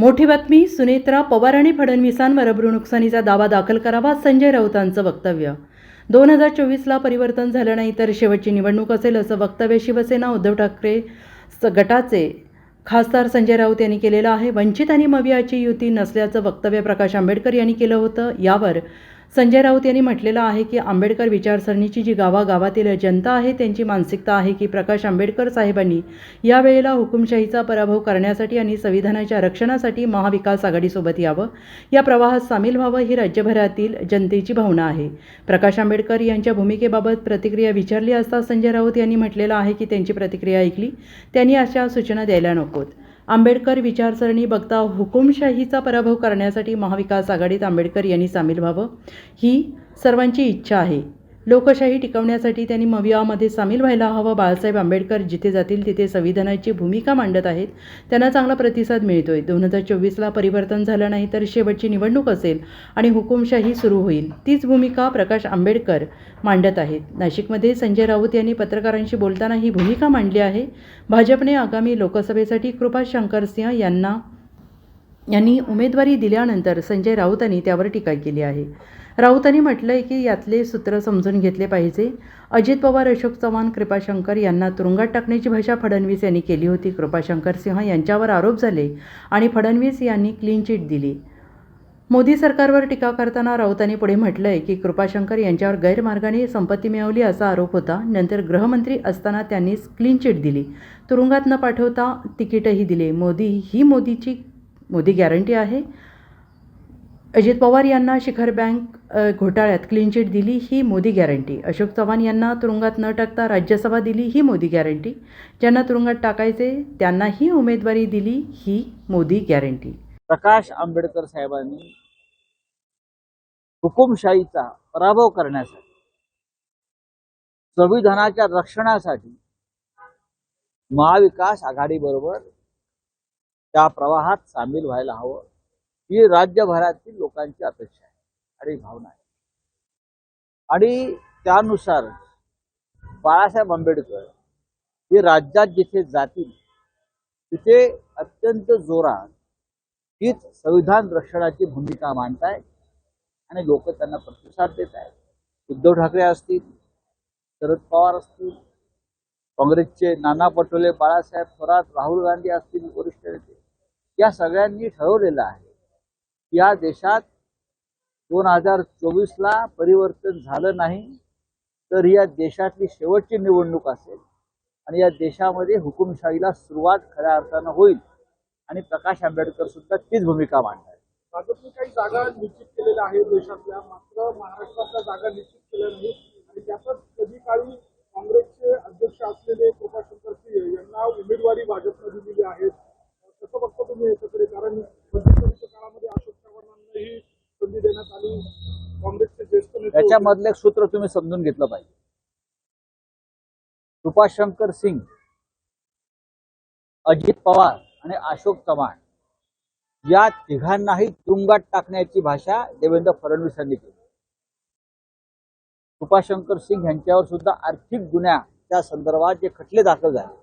मोठी बातमी सुनेत्रा पवार आणि फडणवीसांवर अब्रू नुकसानीचा दावा दाखल करावा संजय राऊतांचं वक्तव्य. दोन हजार चोवीसला परिवर्तन झालं नाही तर शेवटची निवडणूक असेल असं वक्तव्य शिवसेना उद्धव ठाकरे गटाचे खासदार संजय राऊत यांनी केलेलं आहे. वंचित आणि मवियाची युती नसल्याचं वक्तव्य प्रकाश आंबेडकर यांनी केलं होतं. यावर संजय राऊत यांनी म्हटलेलं आहे की आंबेडकर विचारसरणीची जी गावागावातील जनता आहे त्यांची मानसिकता आहे की प्रकाश आंबेडकर साहेबांनी यावेळेला हुकुमशाहीचा पराभव करण्यासाठी आणि संविधानाच्या रक्षणासाठी महाविकास आघाडीसोबत यावं या प्रवाहात सामील व्हावं ही राज्यभरातील जनतेची भावना आहे. प्रकाश आंबेडकर यांच्या भूमिकेबाबत प्रतिक्रिया विचारली असता संजय राऊत यांनी म्हटलेलं आहे की त्यांची प्रतिक्रिया ऐकली त्यांनी अशा सूचना द्यायला नकोत. आंबेडकर विचारसरणी बघता हुकुमशाहीचा पराभव करण्यासाठी महाविकास आघाडीत आंबेडकर यांनी सामील व्हावं ही सर्वांची इच्छा आहे. लोकशाही टिकवण्यासाठी त्यांनी मवियामध्ये सामील व्हायला हवं. बाळासाहेब आंबेडकर जिथे जातील तिथे संविधानाची भूमिका मांडत आहेत. त्यांना चांगला प्रतिसाद मिळतोय. दोन हजार चोवीसला परिवर्तन झालं नाही तर शेवटची निवडणूक असेल आणि हुकुमशाही सुरू होईल. तीच भूमिका प्रकाश आंबेडकर मांडत आहेत. नाशिकमध्ये संजय राऊत यांनी पत्रकारांशी बोलताना ही भूमिका मांडली आहे. भाजपने आगामी लोकसभेसाठी कृपा शंकरसिंह यांना यांनी उमेदवारी दिल्यानंतर संजय राऊतांनी त्यावर टीका केली आहे. राऊतांनी म्हटलं आहे की यातले सूत्र समजून घेतले पाहिजे. अजित पवार अशोक चव्हाण कृपाशंकर यांना तुरुंगात टाकण्याची भाषा फडणवीस यांनी केली होती. कृपाशंकर सिंह यांच्यावर आरोप झाले आणि फडणवीस यांनी क्लीन चिट दिली. मोदी सरकारवर टीका करताना राऊतांनी पुढे म्हटलं आहे की कृपाशंकर यांच्यावर गैरमार्गाने संपत्ती मिळवली असा आरोप होता. नंतर गृहमंत्री असताना त्यांनीच क्लीन चिट दिली. तुरुंगात न पाठवता तिकीटही दिले. मोदी ही मोदीची मोदी गॅरंटी आहे. अजित पवार यांना शिखर बँक घोटाळ्यात क्लीन चिट दिली ही मोदी गॅरंटी. अशोक चव्हाण यांना तुरुंगात न टाकता राज्यसभा दिली ही मोदी गॅरंटी. ज्यांना तुरुंगात टाकायचे त्यांनाही उमेदवारी दिली ही मोदी गॅरंटी. प्रकाश आंबेडकर साहेबांनी हुकुमशाहीचा पराभव करण्यासाठी संविधानाच्या रक्षणासाठी महाविकास आघाडीबरोबर त्या प्रवाहात सामील व्हायला हवं ही राज्यभरातील लोकांची अपेक्षा आहे आणि भावना आहे. आणि त्यानुसार बाळासाहेब आंबेडकर हे राज्यात जिथे जातील तिथे अत्यंत जोरात हीच संविधान रक्षणाची भूमिका मांडतायत आणि लोक त्यांना प्रतिसाद देत आहेत उद्धव ठाकरे असतील शरद पवार असतील काँग्रेसचे नाना पटोले बाळासाहेब थोरात राहुल गांधी असतील वरिष्ठ नेते या सगळ्यांनी ठरवलेलं आहे. या देशात दोन हजार चोवीसला परिवर्तन झालं नाही तर या देशातली शेवटची निवडणूक असेल आणि या देशामध्ये हुकुमशाहीला सुरुवात खऱ्या अर्थानं होईल आणि प्रकाश आंबेडकर सुद्धा तीच भूमिका मांडणार भाजपने काही जागा निश्चित केलेल्या आहेत देशातल्या मात्र महाराष्ट्रातल्या जागा निश्चित केल्या नाही आणि त्यातच कधी काळी काँग्रेसचे अध्यक्ष असलेले कृपाशंकर सिंह यांना उमेदवारी भाजप त्याच्यामधलं एक सूत्र तुम्ही समजून घेतलं पाहिजे. कृपाशंकर सिंग अजित पवार आणि अशोक चव्हाण या तिघांनाही तुरुंगात टाकण्याची भाषा देवेंद्र फडणवीसांनी केली. कृपाशंकर सिंग यांच्यावर सुद्धा आर्थिक गुन्ह्याच्या संदर्भात जे खटले दाखल झाले.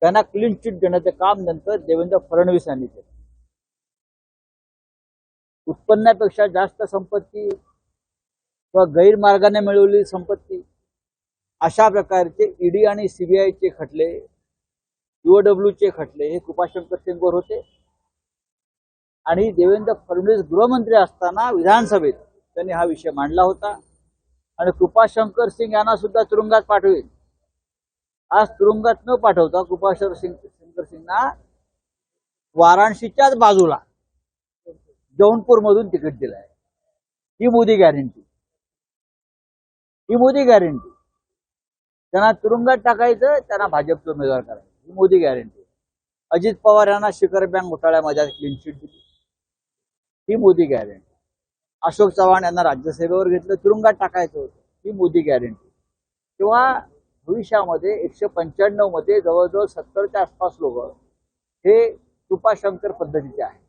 त्यांना क्लीन चिट देण्याचे काम नंतर देवेंद्र फडणवीस यांनी केलं. उत्पन्नापेक्षा जास्त संपत्ती किंवा गैरमार्गाने मिळवलेली संपत्ती अशा प्रकारचे ईडी आणि सीबीआयचे खटले चे खटले हे कृपाशंकर सिंगवर होते. आणि देवेंद्र फडणवीस गृहमंत्री असताना विधानसभेत त्यांनी हा विषय मांडला होता. आणि कृपाशंकर सिंग यांना सुद्धा तुरुंगात पाठवेल. आज तुरुंगात न पाठवता कृपाशंकर सिंग शंकर सिंगना वाराणसीच्याच बाजूला जौनपूर मधून तिकीट दिलं आहे ही मोदी गॅरंटी ही मोदी गॅरंटी त्यांना तुरुंगात टाकायचं त्यांना भाजपचं उमेदवार करायचं. ही मोदी गॅरंटी अजित पवार यांना शिखर बँक घोटाळ्यामध्ये क्लीन शीट दिली. ही मोदी गॅरंटी अशोक चव्हाण यांना राज्यसेवेवर घेतलं तुरुंगात टाकायचं होतं. ही मोदी गॅरंटी किंवा भविष्यामध्ये एकशे पंच्याण्णवमध्ये जवळजवळ सत्तरच्या आसपास लोक हे कृपाशंकर पद्धतीचे आहेत.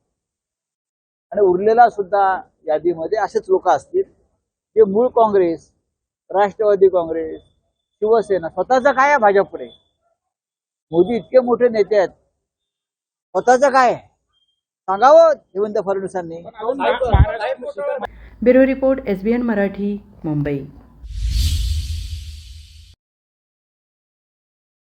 आणि उरलेला सुद्धा यादीमध्ये असेच लोक असतील. जे मूळ काँग्रेस राष्ट्रवादी काँग्रेस शिवसेना स्वतःचं काय आहे भाजपकडे मोदी इतके मोठे नेते आहेत. स्वतःचं काय सांगावं देवेंद्र फडणवीसांनी? Bureau report S B N Marathi Mumbai.